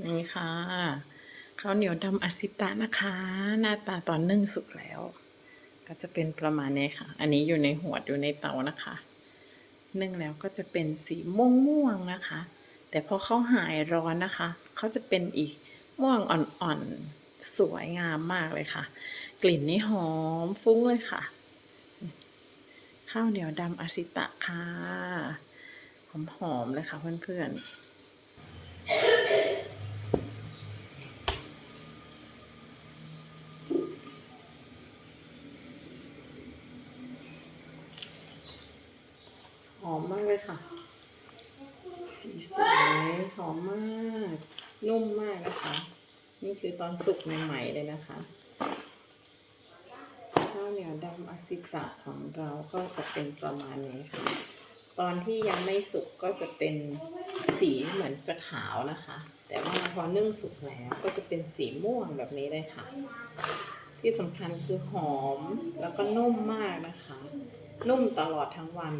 นี่ค่ะข้าวเหนียวดำอาซิตะนะคะ หน้าตาตอนนึ่งสุกแล้ว ก็จะเป็นประมาณนี้ค่ะ อันนี้อยู่ในหัวดอยู่ในเตานะคะ นึ่งแล้วก็จะเป็นสีม่วงม่วงนะคะ แต่พอเขาหายร้อนนะคะเขาจะเป็นอีกม่วงอ่อนๆสวยงามมากเลยค่ะ กลิ่นนี่หอมฟุ้งเลยค่ะ ข้าวเหนียวดำอาซิตะค่ะหอมๆเลยค่ะเพื่อนๆ หอมมากเลยค่ะ สีสวยหอมมากนุ่มมากนะคะ นี่คือตอนสุกใหม่ๆเลยนะคะข้าวเหนียวดำอาซิตะของเราก็จะเป็นประมาณนี้ค่ะ ตอนที่ยังไม่สุกก็จะเป็นสีเหมือนจะขาวนะคะ แต่ว่าพอนึ่งสุกแล้วก็จะเป็นสีม่วงแบบนี้เลยค่ะ ที่สำคัญคือหอมแล้วก็นุ่มมากนะคะ นุ่มตลอดทั้งวัน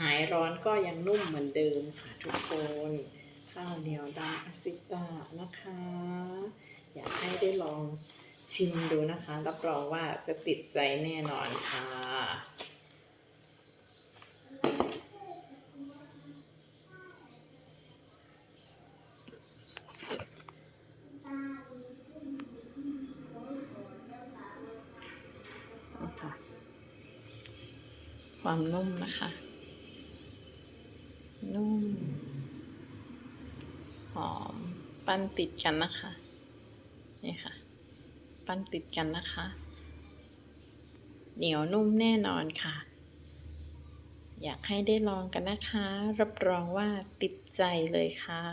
หายร้อนก็ยังนุ่มเหมือนเดิมค่ะทุกคน ข้าวเหนียวดำอาซิตานะคะ อยากให้ได้ลองชิมดูนะคะ รับรองว่าจะติดใจแน่นอนค่ะนะคะ ความนุ่มนะคะ นุ่ม หอม ปั้นติดกันนะคะ นี่ค่ะ ปั้นติดกันนะคะ เหนียวนุ่มแน่นอนค่ะ อยากให้ได้ลองกันนะคะ รับรองว่าติดใจเลยค่ะ